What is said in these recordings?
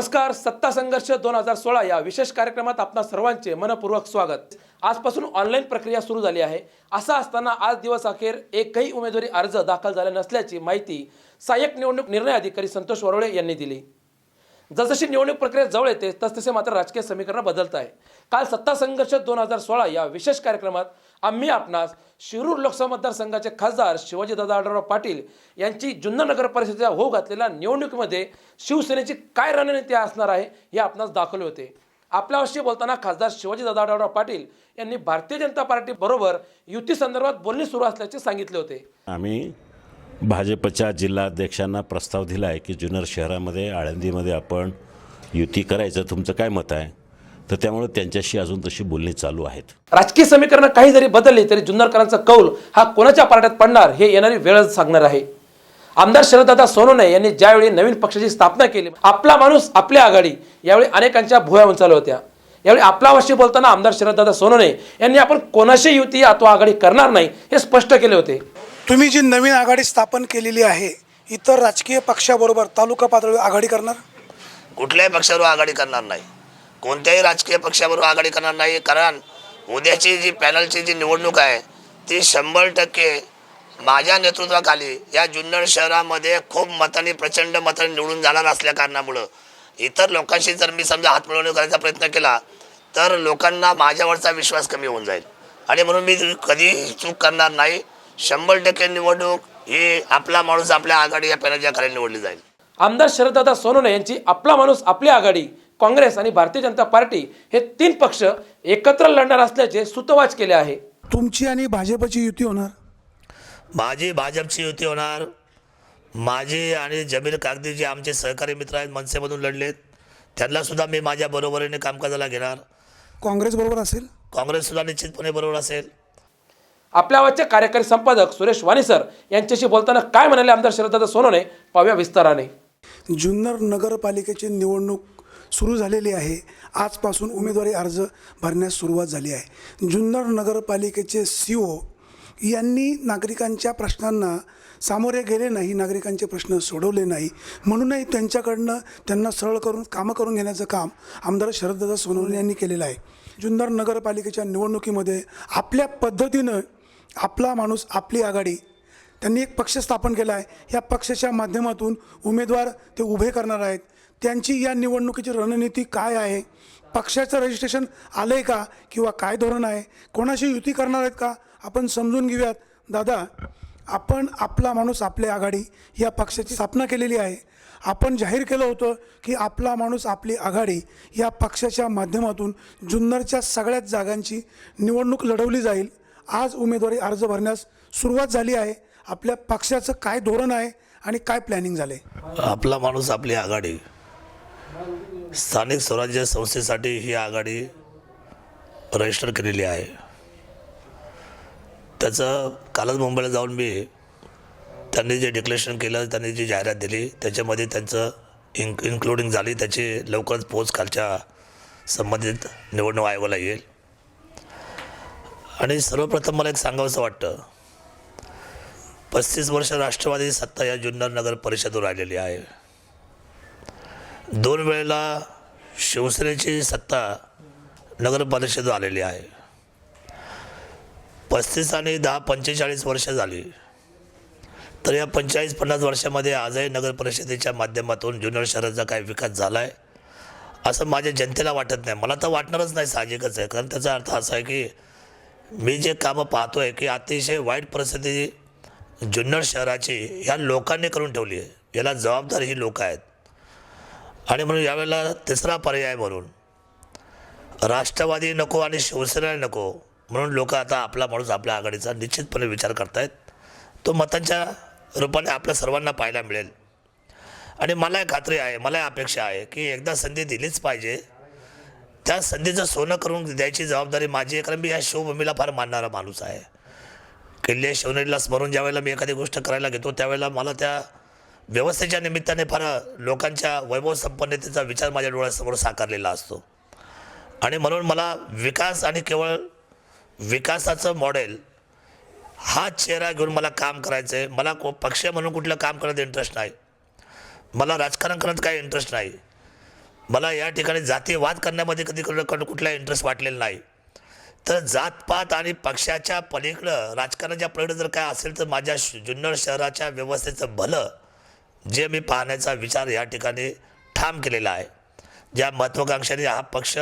नमस्कार सत्ता संघर्ष दोन हजार सोळा या विशेष कार्यक्रमात आपणा सर्वांचे मनपूर्वक स्वागत. आजपासून ऑनलाईन प्रक्रिया सुरू झाली आहे. असं असताना आज दिवस अखेर एकही उमेदवारी अर्ज दाखल झाला नसल्याची माहिती सहाय्यक निवडणूक निर्णय अधिकारी संतोष वरोळे यांनी दिली. जसजशी निवडणूक प्रक्रिया जवळ येते तसतसे मात्र राजकीय समीकरण बदलत आहे. काल सत्ता संघर्ष दोन हजार सोळा या विशेष कार्यक्रमात आम्ही आपणास शिरूर लोकसभा मतदारसंघाचे खासदार शिवाजीदादा आढळराव पाटील यांची जुन्नर नगर परिषदेच्या होऊ घातलेल्या निवडणुकीमध्ये शिवसेनेची काय रणनीती असणार आहे हे आपणास दाखवले होते. आपल्याविषयी बोलताना खासदार शिवाजीदादा आढळराव पाटील यांनी भारतीय जनता पार्टी बरोबर युती संदर्भात बोलणे सुरू असल्याचे सांगितले होते. आम्ही भाजपच्या जिल्हाध्यक्षांना प्रस्ताव दिला आहे की जुन्नर शहरामध्ये आळंदीमध्ये आपण युती करायचं. तुमचं काय मत आहे? तर त्यामुळे त्यांच्याशी अजून तशी बोलणी चालू आहेत. राजकीय समीकरण काही जरी बदलली तरी जुन्नरकरांचा कौल हा कोणाच्या पार्ट्यात पडणार हे येणारी वेळच सांगणार आहे. आमदार शरददादा सोनवणे यांनी ज्यावेळी नवीन पक्षाची स्थापना केली आपला माणूस आपल्या आघाडी यावेळी अनेकांच्या भुया उंचावल्या होत्या. यावेळी आपला वशी बोलताना आमदार शरददादा सोनवणे यांनी आपण कोणाशी युती अथवा आघाडी करणार नाही हे स्पष्ट केले होते. तुम्ही जी नवीन आघाडी स्थापन केलेली आहे इतर राजकीय पक्षाबरोबर तालुका पातळीवर आघाडी करणार? कुठल्याही पक्षावर आघाडी करणार नाही. कोणत्याही राजकीय पक्षाबरोबर आघाडी करणार नाही. कारण उद्याची जी पॅनलची जी निवडणूक आहे ती शंभर टक्के माझ्या नेतृत्वाखाली या जुन्नर शहरामध्ये खूप मतांनी प्रचंड मतांनी निवडून जाणार असल्या कारणामुळं. इतर लोकांशी जर मी समजा हातमिळवणी करायचा प्रयत्न केला तर लोकांना माझ्यावरचा विश्वास कमी होऊन जाईल. आणि म्हणून मी कधी चूक करणार नाही. शंभर टक्के निवडणूक ही आपला माणूस आपल्या आघाडी या पॅनलच्या खाली निवडली जाईल. आमदार शरददादा सोनवणे यांची आपला माणूस आपली आघाडी. काँग्रेस आणि भारतीय जनता पार्टी हे तीन पक्ष एकत्र लढणार असल्याचे सुतवाच केले आहे. तुमची आणि भाजपची युती होणार? माझी भाजपची युती होणार. माझे आणि जमीर कागदी जे आमचे सहकारी मित्र आहेत मनसेमधून लढलेत त्यांना सुद्धा मी माझ्या बरोबरीने कामकाजाला घेणार. काँग्रेस बरोबर असेल? काँग्रेससुद्धा निश्चितपणे बरोबर असेल. आपल्या आवाजचे कार्यकारी संपादक सुरेश वाणीसर यांच्याशी बोलताना काय म्हणाले आमदार शरददादा सोनवणे पाहूया विस्ताराने. जुन्नर नगरपालिकेची निवडणूक सुरू झालेली आहे. आजपासून उमेदवारी अर्ज भरण्यास सुरुवात झाली आहे. जुन्नर नगरपालिकेचे सी ओ यांनी नागरिकांच्या प्रश्नांना सामोरे गेले नाही नागरिकांचे प्रश्न सोडवले नाही. म्हणूनही त्यांच्याकडनं त्यांना सरळ करून कामं करून घेण्याचं काम आमदार शरददादा सोनवणे यांनी केलेलं आहे. जुन्नर नगरपालिकेच्या निवडणुकीमध्ये आपल्या पद्धतीनं आपला माणूस आपली आघाडी त्यांनी एक पक्ष स्थापन केला आहे. या पक्षाच्या माध्यमातून उमेदवार ते उभे करणार आहेत. त्यांची या निवडणुकीची रणनीती काय आहे? पक्षाचं रजिस्ट्रेशन आलं आहे का? किंवा काय धोरण आहे? कोणाशी युती करणार आहेत का? आपण समजून घेऊयात. दादा आपण आपला माणूस आपली आघाडी या पक्षाची स्थापना केलेली आहे. आपण जाहीर केलं होतं की आपला माणूस आपली आघाडी या पक्षाच्या माध्यमातून जुन्नरच्या सगळ्याच जागांची निवडणूक लढवली जाईल. आज उमेदवारी अर्ज भरण्यास सुरुवात झाली आहे. आपल्या पक्षाचं काय धोरण आहे आणि काय प्लॅनिंग झालं आहे आपला माणूस आपली आघाडी. स्थानिक स्वराज्य संस्थेसाठी ही आघाडी रजिस्टर केलेली आहे. त्याचं कालच मुंबईला जाऊन मी त्यांनी जे डिक्लेरेशन केलं त्यांनी जी जाहिरात दिली त्याच्यामध्ये त्यांचं इन्क इन्क्लुडिंग झाली त्याची लवकरच पोच खालच्या संबंधित निवडणूक आयोगाला येईल. आणि सर्वप्रथम मला एक सांगावंसं वाटतं पस्तीस वर्ष राष्ट्रवादी सत्ता या जुन्नर नगर परिषदेवर आलेली आहे. दोन वेळेला शिवसेनेची सत्ता नगरपरिषद आलेली आहे. पस्तीस आणि दहा पंचेचाळीस वर्ष झाली. तर या पंचेचाळीस पन्नास वर्षामध्ये आजही नगरपरिषदेच्या माध्यमातून जुन्नर शहराचा काय विकास झाला आहे असं माझ्या जनतेला वाटत नाही. मला तर वाटणारच नाही साहजिकच आहे. कारण त्याचा अर्थ असा आहे की मी जे कामं पाहतो आहे की अतिशय वाईट परिस्थिती जुन्नर शहराची ह्या लोकांनी करून ठेवली आहे. याला जबाबदार ही लोक आहेत. आणि म्हणून यावेळेला तिसरा पर्याय म्हणून राष्ट्रवादी नको आणि शिवसेना नको म्हणून लोक आता आपला माणूस आपल्या आघाडीचा निश्चितपणे विचार करतायत. तो मतांच्या रूपाने आपल्या सर्वांना पाहायला मिळेल. आणि मला खात्री आहे मला अपेक्षा आहे की एकदा संधी दिलीच पाहिजे. त्या संधीचं सोनं करून द्यायची जबाबदारी माझी आहे कारण मी या शिवभूमीला फार मानणारा माणूस आहे. किल्ले शिवनेरीला स्मरून ज्यावेळेला मी एखादी गोष्ट करायला घेतो त्यावेळेला मला त्या व्यवस्थेच्या निमित्ताने फार लोकांच्या वैभव संपन्नतेचा विचार माझ्या डोळ्यासमोर साकारलेला असतो. आणि म्हणून मला विकास आणि केवळ विकासाचं मॉडेल हा चेहरा घेऊन मला काम करायचं आहे मला को पक्ष म्हणून कुठलं काम करण्यात इंटरेस्ट नाही. मला राजकारण करण्यात काही इंटरेस्ट नाही. मला या ठिकाणी जातीवाद करण्यामध्ये कधी कधी कुठला इंटरेस्ट वाटलेला नाही. तर जातपात आणि पक्षाच्या पलीकडं राजकारणाच्या पलीकडं जर काय असेल तर माझ्या श- जुन्नर शहराच्या व्यवस्थेचं भलं जे मी पाहण्याचा विचार या ठिकाणी ठाम केलेला आहे. ज्या महत्त्वाकांक्षाने हा पक्ष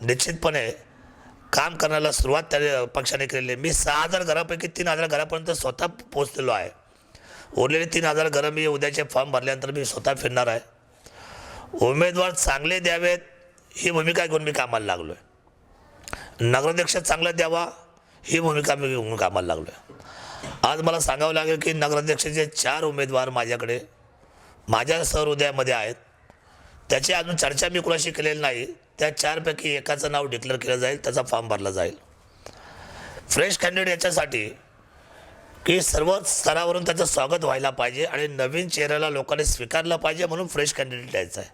निश्चितपणे काम करण्याला सुरुवात त्या पक्षाने केलेली आहे. मी सहा हजार घरापैकी तीन हजार घरापर्यंत स्वतः पोचलेलो आहे. उरलेले तीन हजार घरं मी उद्याचे फॉर्म भरल्यानंतर मी स्वतः फिरणार आहे. उमेदवार चांगले द्यावेत ही भूमिका घेऊन मी कामाला लागलो आहे नगराध्यक्ष चांगला द्यावा ही भूमिका मी घेऊन कामाला लागलो आहे आज मला सांगावं लागेल की नगराध्यक्षाचे चार उमेदवार माझ्याकडे माझ्या सहृदयामध्ये आहेत. त्याची अजून चर्चा मी कुणाशी केलेली नाही. त्या चारपैकी एकाचं नाव डिक्लेअर केलं जाईल त्याचा फॉर्म भरला जाईल. फ्रेश कॅन्डिडेट याच्यासाठी की सर्व स्तरावरून त्याचं स्वागत व्हायला पाहिजे आणि नवीन चेहऱ्याला लोकांनी स्वीकारलं पाहिजे म्हणून फ्रेश कॅन्डिडेट द्यायचं आहे.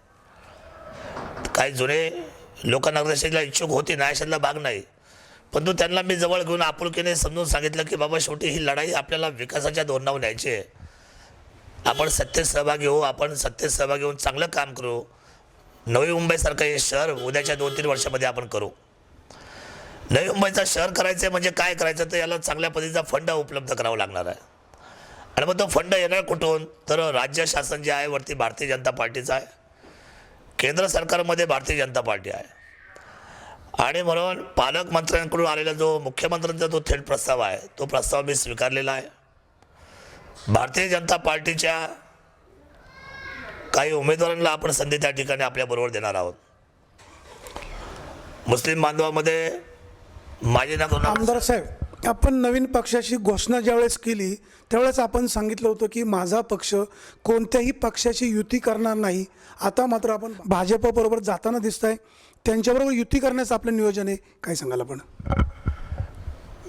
काही जुने लोक इच्छुक होते नाही अशातला भाग नाही. परंतु त्यांना मी जवळ घेऊन आपुलकीने समजून सांगितलं की बाबा शेवटी ही लढाई आपल्याला विकासाच्या धोरणावर न्यायची आहे. आपण सत्तेत सहभागी होऊ आपण सत्तेत सहभागी होऊन चांगलं काम करू. नवी मुंबईसारखं हे शहर उद्याच्या दोन तीन वर्षामध्ये आपण करू. नवी मुंबईचा शहर करायचं आहे म्हणजे काय करायचं? तर याला चांगल्या पद्धतीचा फंड उपलब्ध करावा लागणार आहे. आणि मग तो फंड येणार कुठून? तर राज्य शासन जे आहे वरती भारतीय जनता पार्टीचं आहे. केंद्र सरकारमध्ये भारतीय जनता पार्टी आहे. आणि म्हणून पालकमंत्र्यांकडून आलेला जो मुख्यमंत्र्यांचा जो थेट प्रस्ताव आहे तो प्रस्ताव मी स्वीकारलेला आहे. भारतीय जनता पार्टीच्या काही उमेदवारांना आपण संधी त्या ठिकाणी आपल्याबरोबर देणार आहोत. मुस्लिम बांधवामध्ये माझे ना आमदार साहेब आपण नवीन पक्षाची घोषणा ज्यावेळेस केली त्यावेळेस आपण सांगितलं होतं की माझा पक्ष कोणत्याही पक्षाची युती करणार नाही. आता मात्र आपण भाजपबरोबर जाताना दिसत आहे त्यांच्याबरोबर युती करण्याचं आपलं नियोजन आहे काय सांगाल आपण?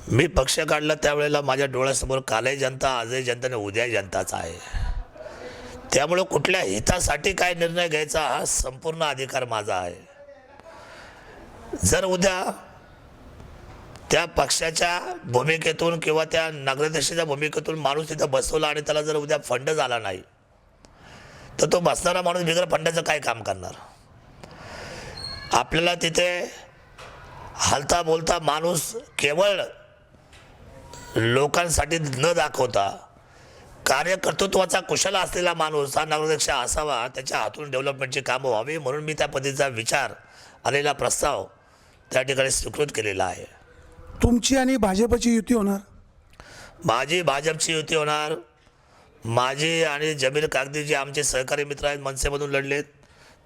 मी पक्ष काढला त्यावेळेला माझ्या डोळ्यासमोर कालही जनता आजही जनता आणि उद्या जनताचा आहे. त्यामुळं कुठल्या हितासाठी काय निर्णय घ्यायचा हा संपूर्ण अधिकार माझा आहे. जर उद्या त्या पक्षाच्या भूमिकेतून किंवा त्या नगराध्यक्षाच्या भूमिकेतून माणूस तिथं बसवला आणि त्याला जर उद्या फंड झाला नाही तर तो बसणारा माणूस बिगर फंडाचं काय काम करणार? आपल्याला तिथे हालता बोलता माणूस केवळ लोकांसाठी न दाखवता कार्यकर्तृत्वाचा कुशल असलेला माणूस हा नगराध्यक्ष असावा त्याच्या हातून डेव्हलपमेंटची कामं व्हावी म्हणून मी त्या पद्धतीचा विचार आलेला प्रस्ताव त्या ठिकाणी स्वीकृत केलेला आहे. तुमची आणि भाजपची युती होणार? माझी भाजपची युती होणार. माझी आणि जमीर कागदी जे आमचे सहकारी मित्र आहेत मनसेमधून लढलेत.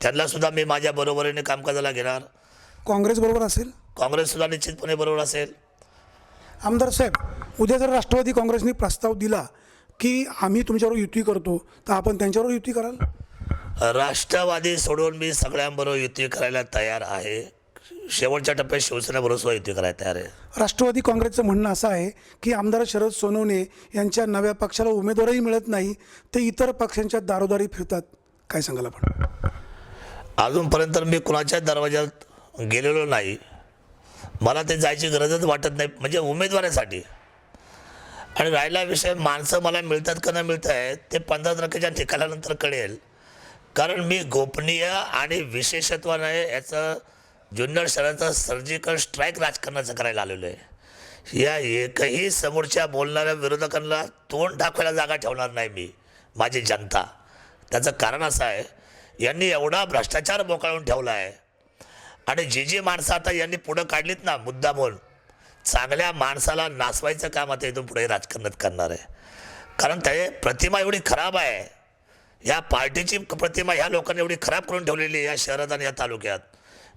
त्यांनासुद्धा मी माझ्या बरोबरीने कामकाजाला घेणार. काँग्रेसबरोबर असेल? काँग्रेससुद्धा निश्चितपणे बरोबर असेल. आमदार साहेब उद्या जर राष्ट्रवादी काँग्रेसने प्रस्ताव दिला की आम्ही तुमच्याबरोबर युती करतो तर आपण त्यांच्याबरोबर युती कराल? राष्ट्रवादी सोडून मी सगळ्यांबरोबर युती करायला तयार आहे. शेवटच्या टप्प्यात शिवसेनेबरोबर सुद्धा युती करायला तयार आहे. राष्ट्रवादी काँग्रेसचं म्हणणं असं आहे की आमदार शरद सोनवणे यांच्या नव्या पक्षाला उमेदवारही मिळत नाही ते इतर पक्षांच्या दारोदारी फिरतात. काय सांगाल आपण? अजूनपर्यंत मी कुणाच्या दरवाज्यात गेलेलो नाही. मला ते जायची गरजच वाटत नाही म्हणजे उमेदवारासाठी. आणि राहिला विषय माणसं मला मिळतात का नाही मिळत आहेत ते पंधरा तारखेच्या निकालानंतर कळेल. कारण मी गोपनीय आणि विशेषत्वाने याचं जुन्नर शहराचं सर्जिकल स्ट्राईक राजकारणाचं करायला आलेलो आहे. या एकही समोरच्या बोलणाऱ्या विरोधकांना तोंड दाखवायला जागा ठेवणार नाही मी माझी जनता. त्याचं कारण असं आहे यांनी एवढा भ्रष्टाचार मोकळून ठेवला आहे आणि जी जी माणसं आता यांनी पुढं काढलीत ना मुद्दा बोल चांगल्या माणसाला नासवायचं काम आता इथून पुढे राजकारणात करणार आहे. कारण ते प्रतिमा एवढी खराब आहे. या पार्टीची प्रतिमा ह्या लोकांनी एवढी खराब करून ठेवलेली आहे या शहरात आणि या तालुक्यात.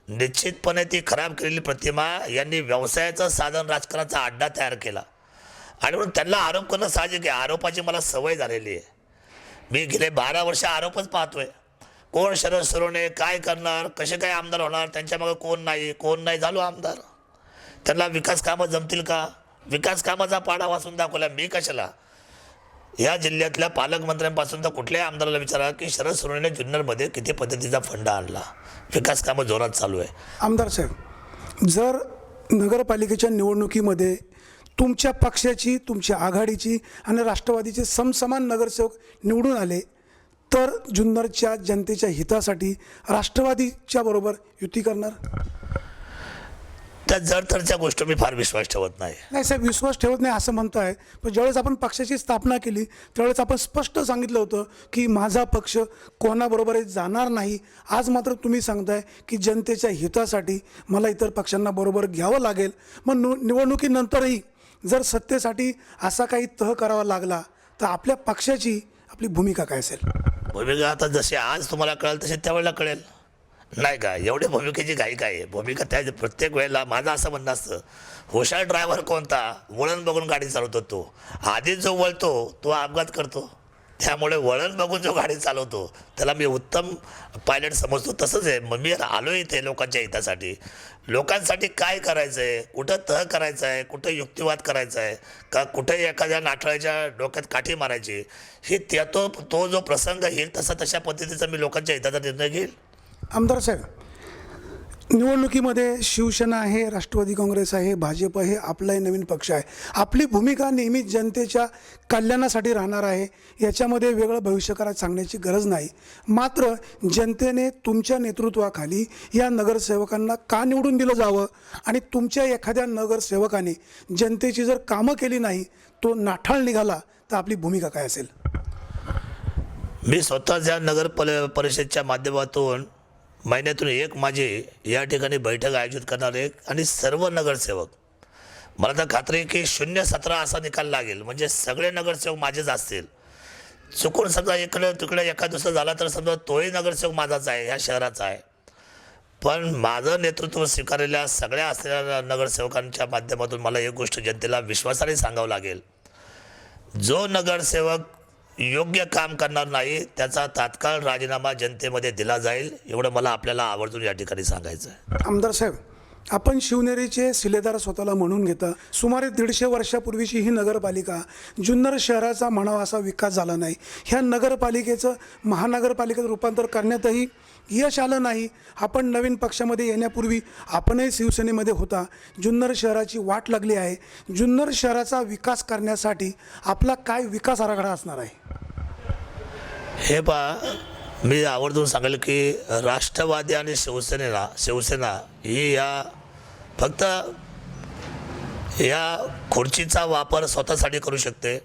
निश्चितपणे ती खराब केलेली प्रतिमा यांनी व्यवसायाचं साधन राजकारणाचा अड्डा तयार केला. आणि म्हणून त्यांना आरोप करणं साहजिक आहे आरोपाची मला सवय झालेली आहे. मी गेले बारा वर्ष आरोपच पाहतोय. कोण शरद सरोने काय करणार कसे काय आमदार होणार त्यांच्यामागं कोण नाही कोण नाही झालो आमदार. त्यांना विकास कामं जमतील का? विकास कामाचा पाडा वाचून दाखवला मी कशाला? या जिल्ह्यातल्या पालकमंत्र्यांपासून तर कुठल्याही आमदाराला विचारा की शरद सोरेने जुन्नरमध्ये किती पद्धतीचा फंड आणला? विकास कामं जोरात चालू आहे. आमदार साहेब जर नगरपालिकेच्या निवडणुकीमध्ये तुमच्या पक्षाची तुमच्या आघाडीची आणि राष्ट्रवादीचे समसमान नगरसेवक निवडून आले तर जुन्नरच्या जनतेच्या हितासाठी राष्ट्रवादीच्या बरोबर युती करणार? त्या जडतरच्या गोष्टी मी फार विश्वास ठेवत नाही. नाही साहेब विश्वास ठेवत नाही असं म्हणतो आहे पण ज्यावेळेस आपण पक्षाची स्थापना केली त्यावेळेस आपण स्पष्ट सांगितलं होतं की माझा पक्ष कोणाबरोबरही जाणार नाही. आज मात्र तुम्ही सांगताय की जनतेच्या हितासाठी मला इतर पक्षांना बरोबर घ्यावं लागेल. मग नु निवडणुकीनंतरही जर सत्तेसाठी असा काही तह करावा लागला तर आपल्या पक्षाची आपली भूमिका काय असेल? भूमिका आता जशी आज तुम्हाला कळेल तशी त्यावेळेला कळेल. नाही का? एवढी भूमिकेची घाई काय आहे. भूमिका त्या प्रत्येक वेळेला माझं असं म्हणणं असतं हुशार ड्रायव्हर कोणता? वळण बघून गाडी चालवतो तो. आधी जो वळतो तो अपघात करतो. त्यामुळे वळण बघून जो गाडी चालवतो त्याला मी उत्तम पायलट समजतो. तसंच आहे. मग मी आलो इथे लोकांच्या हितासाठी. लोकांसाठी काय करायचं आहे कुठं तह करायचं आहे कुठं युक्तिवाद करायचा आहे का कुठे एखाद्या नाटळाच्या डोक्यात काठी मारायची? ही त्या तो तो जो प्रसंग येईल तसा तशा पद्धतीचा मी लोकांच्या हिताचा निर्णय घेईल? आमदार साहेब निवडणुकीमध्ये शिवसेना आहे राष्ट्रवादी काँग्रेस आहे भाजप आहे आपलाही नवीन पक्ष आहे. आपली भूमिका नेहमी जनतेच्या कल्याणासाठी राहणार आहे. याच्यामध्ये वेगळं भविष्यकारात सांगण्याची गरज नाही. मात्र जनतेने तुमच्या नेतृत्वाखाली या नगरसेवकांना का निवडून दिलं जावं आणि तुमच्या एखाद्या नगरसेवकाने जनतेची जर कामं केली नाही तो नाठाळ निघाला तर आपली भूमिका काय असेल? मी स्वतः ज्या नगर पल परिषदच्या माध्यमातून महिन्यातून एक माझी या ठिकाणी बैठक आयोजित करणार आणि सर्व नगरसेवक. मला तर खात्री आहे की शून्य सतरा असा निकाल लागेल. म्हणजे सगळे नगरसेवक माझेच असतील. चुकून समजा इकडं तिकडं एका दुसरं झाला तर समजा तोही नगरसेवक माझाच आहे ह्या शहराचा आहे. पण माझं नेतृत्व स्वीकारलेल्या सगळ्या असलेल्या नगरसेवकांच्या माध्यमातून मला एक गोष्ट जनतेला विश्वासाने सांगावं लागेल. जो नगरसेवक योग्य काम करणार नाही त्याचा तात्काळ राजीनामा जनतेमध्ये दिला जाईल एवढं मला आपल्याला आवर्जून या ठिकाणी सांगायचं आहे आमदार साहेब आपण शिवनेरीचे शिलेदार स्वतःला म्हणून घेता सुमारे दीडशे वर्षापूर्वीची ही नगरपालिका जुन्नर शहराचा म्हणावा असा विकास झाला नाही. ह्या नगरपालिकेचं महानगरपालिकेत रूपांतर करण्यातही यश आलं नाही. आपण नवीन पक्षामध्ये येण्यापूर्वी आपणही शिवसेनेमध्ये होता. जुन्नर शहराची वाट लागली आहे. जुन्नर शहराचा विकास करण्यासाठी आपला काय विकास आराखडा असणार आहे? हे पा मी आवर्जून सांगेल की राष्ट्रवादी आणि शिवसेनेला शिवसेना ही या फक्त या खुर्चीचा वापर स्वतःसाठी करू शकते.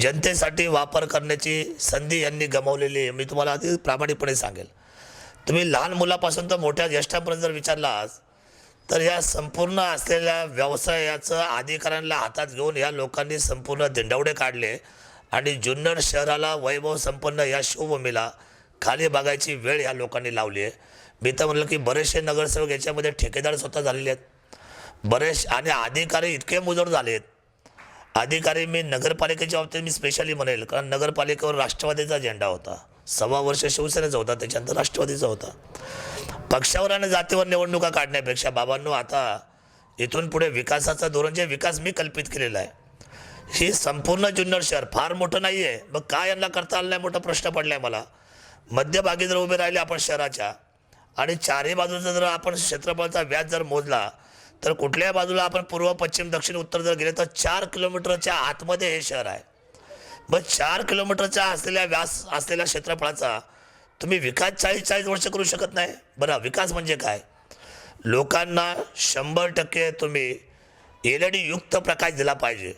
जनतेसाठी वापर करण्याची संधी यांनी गमावलेली आहे. मी तुम्हाला अति प्रामाणिकपणे सांगेल. तुम्ही लहान मुलापासून तर मोठ्या ज्येष्ठापर्यंत जर विचारलास तर या संपूर्ण असलेल्या व्यवसायाचं अधिकाऱ्यांना हातात घेऊन या लोकांनी संपूर्ण दिंडवडे काढले आणि जुन्नर शहराला वैभव संपन्न या शिवभूमीला खाली बघायची वेळ या लोकांनी लावली आहे. मी तर म्हणलं की बरेचसे नगरसेवक याच्यामध्ये ठेकेदार स्वतः झालेले आहेत. बरेच आणि अधिकारी इतके मुजोर झाले आहेत अधिकारी मी नगरपालिकेच्या बाबतीत मी स्पेशली म्हणेल कारण नगरपालिकेवर राष्ट्रवादीचा झेंडा होता. सव्वा वर्ष शिवसेनेचा होता त्याच्यानंतर राष्ट्रवादीचा होता. पक्षावर आणि जातीवर निवडणुका काढण्यापेक्षा बाबांनो आता इथून पुढे विकासाचं धोरण जे विकास मी कल्पित केलेला आहे ही संपूर्ण जुन्नर शहर फार मोठं नाही आहे मग काय यांना करता आलं नाही? मोठा प्रश्न पडला आहे मला. मध्यभागी जर उभे राहिले आपण शहराच्या. आणि चारही बाजूचा जर आपण क्षेत्रफळाचा व्याज जर मोजला तर कुठल्याही बाजूला आपण पूर्व पश्चिम दक्षिण उत्तर जर गेले तर चार किलोमीटरच्या आतमध्ये हे शहर आहे. मग चार किलोमीटरच्या असलेल्या व्यास असलेल्या क्षेत्रफळाचा तुम्ही विकास चाळीस चाळीस वर्ष करू शकत नाही. बरं विकास म्हणजे काय? लोकांना शंभर टक्के तुम्ही एल ई युक्त प्रकाश दिला पाहिजे.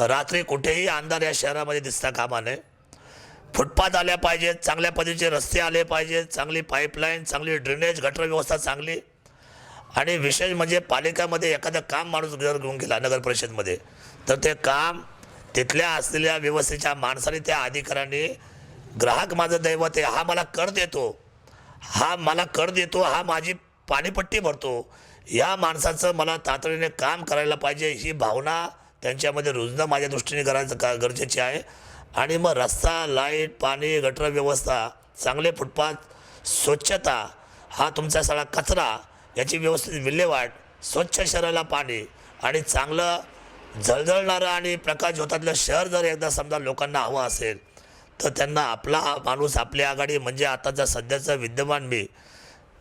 रात्री कुठेही अंधार या शहरामध्ये दिसता कामा नये. फुटपाथ आल्या पाहिजेत चांगल्या पद्धतीचे रस्ते आले पाहिजेत चांगली पाईपलाईन चांगली ड्रेनेज गटर व्यवस्था चांगली. आणि विशेष म्हणजे पालिकामध्ये एखादं काम माणूस जर घेऊन गेला नगर परिषदमध्ये तर ते काम तिथल्या असलेल्या व्यवस्थेच्या माणसाने त्या अधिकाऱ्याने ग्राहक माझं दैवत आहे हा मला कर देतो. हा मला कर देतो हा माझी पाणीपट्टी भरतो. या माणसाचं मला तातडीने काम करायला पाहिजे ही भावना त्यांच्यामध्ये रुजणं माझ्या दृष्टीने करायचं का गरजेचे आहे. आणि मग रस्ता लाइट पाणी गटर व्यवस्था चांगले फुटपाथ स्वच्छता हा तुमचा सगळा कचरा याची व्यवस्थित विल्हेवाट स्वच्छ शहराला पाणी आणि चांगलं झळझळणारं आणि प्रकाश होतातलं शहर जर एकदा समजा लोकांना हवं असेल तर त्यांना आपला माणूस आपली आघाडी म्हणजे आताचा सध्याचा विद्यमान मी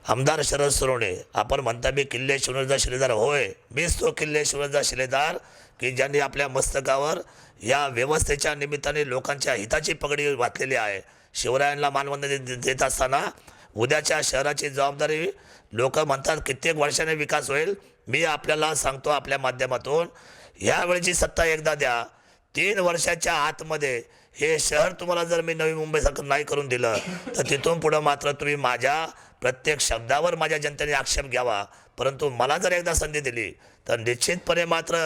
आमदार शरद सोनवणे आपण म्हणता मी किल्ले शिवनेचा शिलेदार होय मीच तो किल्ले शिवनेचा शिलेदार की ज्यांनी आपल्या मस्तकावर या व्यवस्थेच्या निमित्ताने लोकांच्या हिताची पगडी घातलेली आहे. शिवरायांना मानवंदना देत असताना उद्याच्या शहराची जबाबदारी लोक म्हणतात कित्येक वर्षाने विकास होईल मी आपल्याला सांगतो आपल्या माध्यमातून यावेळची सत्ता एकदा द्या तीन वर्षाच्या आतमध्ये हे शहर तुम्हाला जर मी नवी मुंबईसारखं नाही करून दिलं तर तिथून पुढं मात्र तुम्ही माझ्या प्रत्येक शब्दावर माझ्या जनतेने आक्षेप घ्यावा. परंतु मला जर एकदा संधी दिली तर निश्चितपणे मात्र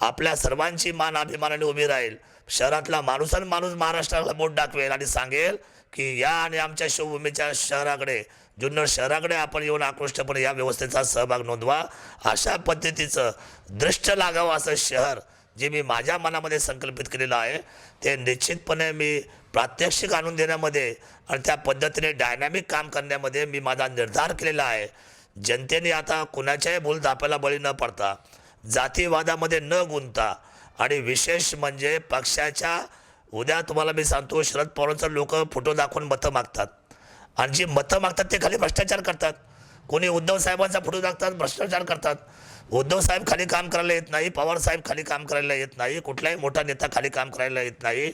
आपल्या सर्वांची मान अभिमानाने उभी राहील. शहरातला माणूस आणि माणूस महाराष्ट्राला बोट दाखवेल आणि सांगेल की या आणि आमच्या शिवभूमीच्या शहराकडे जुन्नर शहराकडे आपण येऊन आकृष्टपणे या व्यवस्थेचा सहभाग नोंदवा. अशा पद्धतीचं दृष्ट लागावं असं शहर जे मी माझ्या मनामध्ये संकल्पित केलेलं आहे ते निश्चितपणे मी प्रात्यक्षिक आणून देण्यामध्ये आणि त्या पद्धतीने डायनॅमिक काम करण्यामध्ये मी माझा निर्धार केलेला आहे. जनतेने आता कुणाच्याही भूलथापाला बळी न पडता जातीवादामध्ये न गुंता आणि विशेष म्हणजे पक्षाच्या उद्या तुम्हाला मी सांगतो शरद पवारांचं लोक फोटो दाखवून मतं मागतात. आणि जे मतं मागतात ते खाली भ्रष्टाचार करतात. कोणी उद्धव साहेबांचा फोटो दाखतात भ्रष्टाचार करतात. उद्धव साहेब खाली काम करायला येत नाही पवार साहेब खाली काम करायला येत नाही कुठलाही मोठा नेता खाली काम करायला येत नाही.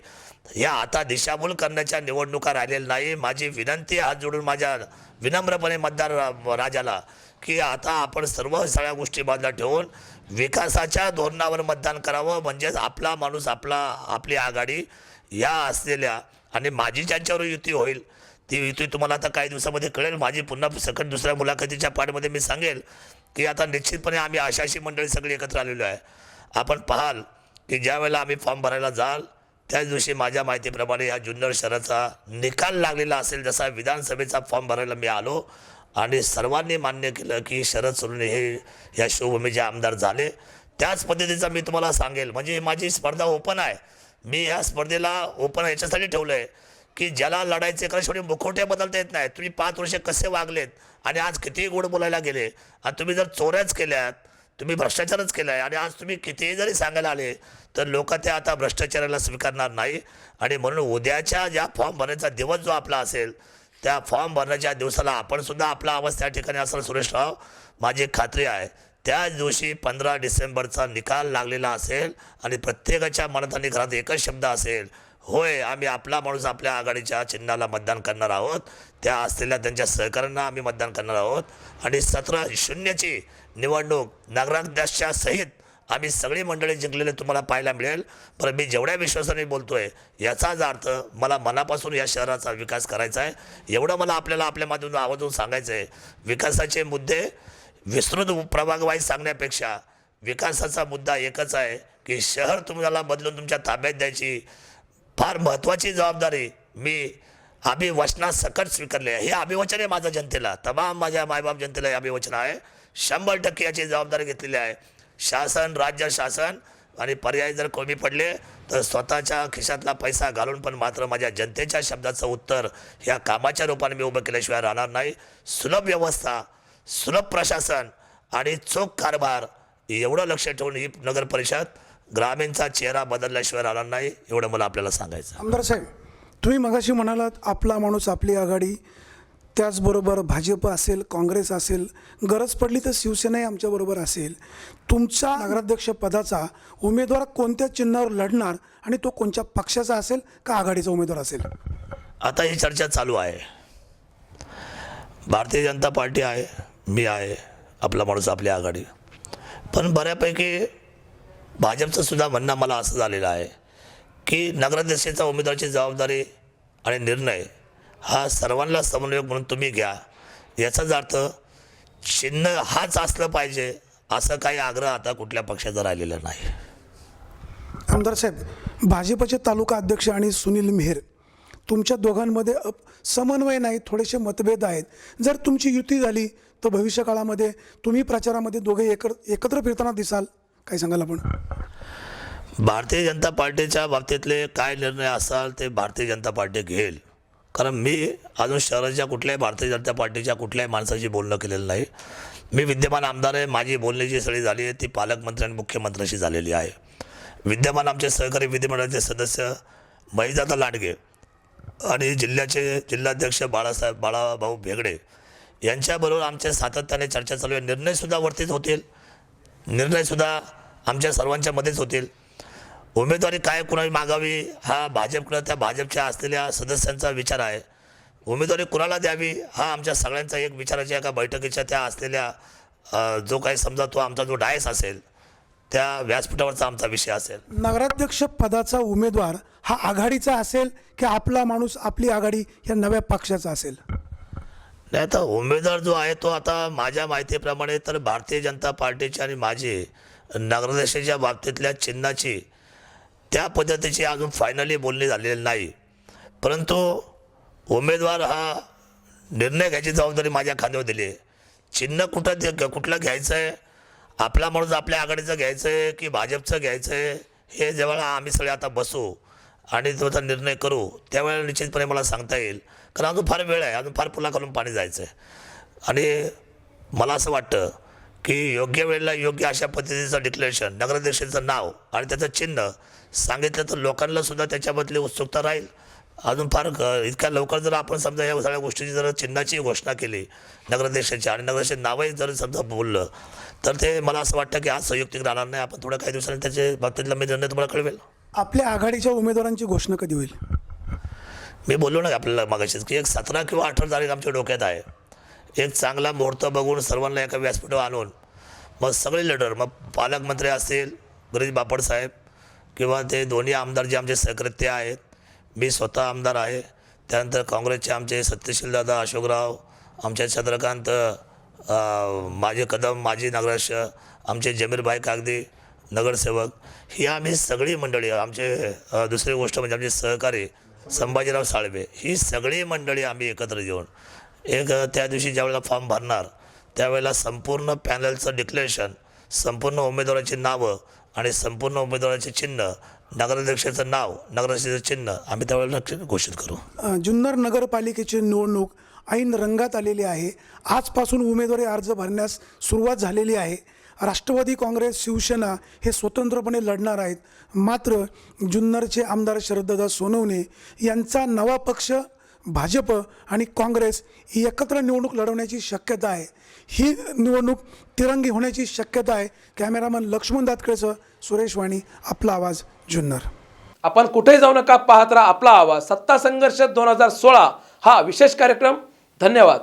या आता दिशाभूल करण्याच्या निवडणुका राहिलेल्या नाही. माझी विनंती हात जोडून माझ्या विनम्रपणे मतदार रा- राजाला की आता आपण सर्व सगळ्या गोष्टी बाजूला ठेवून विकासाच्या धोरणावर मतदान करावं. म्हणजेच आपला माणूस आपला आपली आघाडी या असलेल्या आणि माझी ज्यांच्यावर युती होईल ती युती तुम्हाला आता काही दिवसामध्ये कळेल. माझी पुन्हा सकट दुसऱ्या मुलाखतीच्या पाठमध्ये मी सांगेल की आता निश्चितपणे आम्ही आशाशी मंडळी सगळी एकत्र आलेलो आहे. आपण पाहाल की ज्या वेळेला आम्ही फॉर्म भरायला जाल त्याच दिवशी माझ्या माहितीप्रमाणे या जुन्नर शहराचा निकाल लागलेला असेल जसा विधानसभेचा फॉर्म भरायला मी आलो आणि सर्वांनी मान्य केलं की शरद सोनवणे हे या शिवभूमीचे आमदार झाले. त्याच पद्धतीचा मी तुम्हाला सांगेल. म्हणजे माझी स्पर्धा ओपन आहे. मी या स्पर्धेला ओपन याच्यासाठी ठेवलं आहे की ज्याला लढायचे कारण शेवटी मुखोटे बदलता येत नाही तुम्ही पाच वर्ष कसे वागलेत? आणि आज कितीही गोड बोलायला गेले आणि तुम्ही जर चोऱ्याच केल्यात तुम्ही भ्रष्टाचारच केला आहे आणि आज तुम्ही कितीही जरी सांगायला आले तर लोक ते आता भ्रष्टाचाराला स्वीकारणार नाही. आणि म्हणून उद्याच्या ज्या फॉर्म भरण्याचा दिवस जो आपला असेल त्या फॉर्म भरण्याच्या दिवसाला आपण सुद्धा आपला आवाज त्या ठिकाणी असेल सुरेशराव माझी खात्री आहे. त्याच दिवशी पंधरा डिसेंबरचा निकाल लागलेला असेल आणि प्रत्येकाच्या मनात आणि घरात एकच शब्द असेल होय आम्ही आपला माणूस आपल्या आघाडीच्या चिन्हाला मतदान करणार आहोत. त्या असलेल्या त्यांच्या सहकार्यांना आम्ही मतदान करणार आहोत. आणि सतरा शून्यची निवडणूक नगराध्यक्षाच्या सहित आम्ही सगळी मंडळी जिंकलेले तुम्हाला पाहायला मिळेल. पण मी जेवढ्या विश्वासाने बोलतोय याचाच अर्थ मला मनापासून या शहराचा विकास करायचा आहे एवढं मला आपल्याला आपल्या माध्यमातून आवाजून सांगायचं आहे विकासाचे मुद्दे विस्तृत प्रभागवाईज सांगण्यापेक्षा विकासाचा मुद्दा एकच आहे की शहर तुम्हाला बदलून तुमच्या ताब्यात द्यायची. फार महत्त्वाची जबाबदारी मी अभिवचना सकट स्वीकारले आहे. हे अभिवचन आहे माझं जनतेला. तमाम माझ्या मायबाप जनतेला हे अभिवचन आहे. शंभर टक्के याची जबाबदारी घेतलेली आहे. शासन राज्य शासन आणि पर्याय जर कमी पडले तर स्वतःच्या खिशातला पैसा घालून पण मात्र माझ्या जनतेच्या शब्दाचं उत्तर ह्या कामाच्या रूपाने मी उभं केल्याशिवाय राहणार नाही. सुलभ व्यवस्था सुलभ प्रशासन आणि चोख कारभार एवढं लक्ष ठेवून ही नगर परिषद ग्रामीणचा चेहरा बदलल्याशिवाय राहणार नाही एवढं मला आपल्याला सांगायचं. आमदार साहेब तुम्ही मगाशी म्हणालात आपला माणूस आपली आघाडी त्याचबरोबर भाजप असेल काँग्रेस असेल गरज पडली तर शिवसेनाही आमच्याबरोबर असेल. तुमचा नगराध्यक्ष पदाचा उमेदवार कोणत्या चिन्हावर लढणार आणि तो कोणत्या पक्षाचा असेल का आघाडीचा उमेदवार असेल? आता ही चर्चा चालू आहे. भारतीय जनता पार्टी आहे मी आहे आपला माणूस आपली आघाडी. पण बऱ्यापैकी भाजपचं सुद्धा म्हणणं मला असं झालेलं आहे की नगराध्यक्षाचा उमेदवाराची जबाबदारी आणि निर्णय हा सर्वांना समन्वयक म्हणून तुम्ही घ्या. याचाच अर्थ चिन्ह हाच असलं पाहिजे असं काही आग्रह आता कुठल्या पक्षाचा राहिलेला नाही. आमदार साहेब भाजपचे तालुका अध्यक्ष आणि सुनील मेहर तुमच्या दोघांमध्ये अप समन्वय नाही थोडेसे मतभेद आहेत. जर तुमची युती झाली तर भविष्यकाळामध्ये तुम्ही प्रचारामध्ये दोघे एकत्र एकत्र फिरताना दिसाल. काय सांगाल आपण? भारतीय जनता पार्टीच्या बाबतीतले काय निर्णय असाल ते भारतीय जनता पार्टी घेईल. कारण मी अजून शहराच्या कुठल्याही भारतीय जनता पार्टीच्या कुठल्याही माणसाशी बोलणं केलेलं नाही. मी विद्यमान आमदार आहे माझी बोलण्याची सळी झाली आहे ती पालकमंत्री आणि मुख्यमंत्र्यांशी झालेली आहे. विद्यमान आमचे सहकारी विधिमंडळाचे सदस्य महिजाता लांडगे आणि जिल्ह्याचे जिल्हाध्यक्ष बाळासाहेब बाळाभाऊ भेगडे यांच्याबरोबर आमच्या सातत्याने चर्चा चालू आहे. निर्णयसुद्धा वर्तीत होतील. निर्णयसुद्धा आमच्या सर्वांच्या मध्येच होतील. उमेदवारी काय कुणाला मागावी हा भाजपकडं त्या भाजपच्या असलेल्या सदस्यांचा विचार आहे. उमेदवारी कुणाला द्यावी हा आमच्या सगळ्यांचा एक विचाराच्या एका बैठकीच्या त्या असलेल्या जो काही समजा तो आमचा जो डायस असेल त्या व्यासपीठावरचा आमचा विषय असेल. नगराध्यक्ष पदाचा उमेदवार हा आघाडीचा असेल की आपला माणूस आपली आघाडी या नव्या पक्षाचा असेल? नाही आता उमेदवार जो आहे तो आता माझ्या माहितीप्रमाणे तर भारतीय जनता पार्टीचे आणि माझे नगराध्यक्षाच्या बाबतीतल्या चिन्हाची त्या पद्धतीची अजून फायनली बोलणी झालेली नाही. परंतु उमेदवार हा निर्णय घ्यायची जबाबदारी माझ्या खांद्यावर दिली आहे. चिन्ह कुठं कुठलं घ्यायचं आहे? आपला माणूस आपल्या आघाडीचं घ्यायचं आहे की भाजपचं घ्यायचं आहे? हे जेव्हा आम्ही सगळे आता बसू आणि तो निर्णय करू त्यावेळेला निश्चितपणे मला सांगता येईल. कारण अजून फार वेळ आहे अजून फार पुलाखालून पाणी जायचं आहे आणि मला असं वाटतं की योग्य वेळेला योग्य अशा पद्धतीचं डिक्लेरेशन नगराध्यक्षाचं नाव आणि त्याचं चिन्ह सांगितलं तर लोकांना सुद्धा उत्सुकता राहील. अजून फार ग- इतक्या लवकर जर आपण समजा या सगळ्या गोष्टीची जर चिन्हाची घोषणा केली नगराध्यक्षाची आणि नगराध्यक्ष नावही जर समजा बोललं तर ते मला असं वाटतं की आज संयुक्तिक राहणार नाही आपण थोड्या काही दिवसांनी त्याचे बाबतीतला मी निर्णय तुम्हाला कळवेल. आपल्या आघाडीच्या उमेदवारांची घोषणा कधी होईल? मी बोललो ना आपल्याला मागाशीच की एक सतरा किंवा अठरा तारीख आमच्या डोक्यात आहे. एक चांगला मुहूर्त बघून सर्वांना एका व्यासपीठावर आणून मग सगळे लीडर मग पालकमंत्री असतील गिरीश बापड साहेब किंवा ते दोन्ही आमदार जे आमचे सहकृत्य आहेत मी स्वतः आमदार आहे. त्यानंतर काँग्रेसचे आमचे सत्यशील दादा अशोकराव आमचे चंद्रकांत माझे कदम माजी नगराक्ष आमचे जमीरभाई कागदी नगरसेवक ही आम्ही सगळी मंडळी आमचे दुसरी गोष्ट म्हणजे आमचे सहकारी संभाजीराव साळवे ही सगळी मंडळी आम्ही एकत्र येऊन एक त्या दिवशी ज्यावेळेला फॉर्म भरणार त्यावेळेला संपूर्ण पॅनलचं डिक्लेरेशन संपूर्ण उमेदवाराची नावं आणि संपूर्ण उमेदवाराचे चिन्ह नगराध्यक्षाचं नाव नगराध्यक्षाचं चिन्ह आम्ही त्यावेळेला नक्की घोषित करू. जुन्नर नगरपालिकेची निवडणूक ऐन रंगात आलेली आहे. आजपासून उमेदवारी अर्ज भरण्यास सुरुवात झालेली आहे. राष्ट्रवादी काँग्रेस शिवसेना हे स्वतंत्रपणे लढणार आहेत. मात्र जुन्नरचे आमदार शरददादा सोनवणे यांचा नवा पक्ष भाजप आणि काँग्रेस एकत्र निवडणूक लढवण्याची शक्यता आहे. ही निवडणूक तिरंगी होण्याची शक्यता आहे. कॅमेरामन लक्ष्मण दातकेळचं सुरेश वाणी आपला आवाज जुन्नर. आपण कुठेही जाऊ नका पाहत राहा आपला आवाज. सत्ता संघर्ष दोन हजार सोळा हा विशेष कार्यक्रम. धन्यवाद.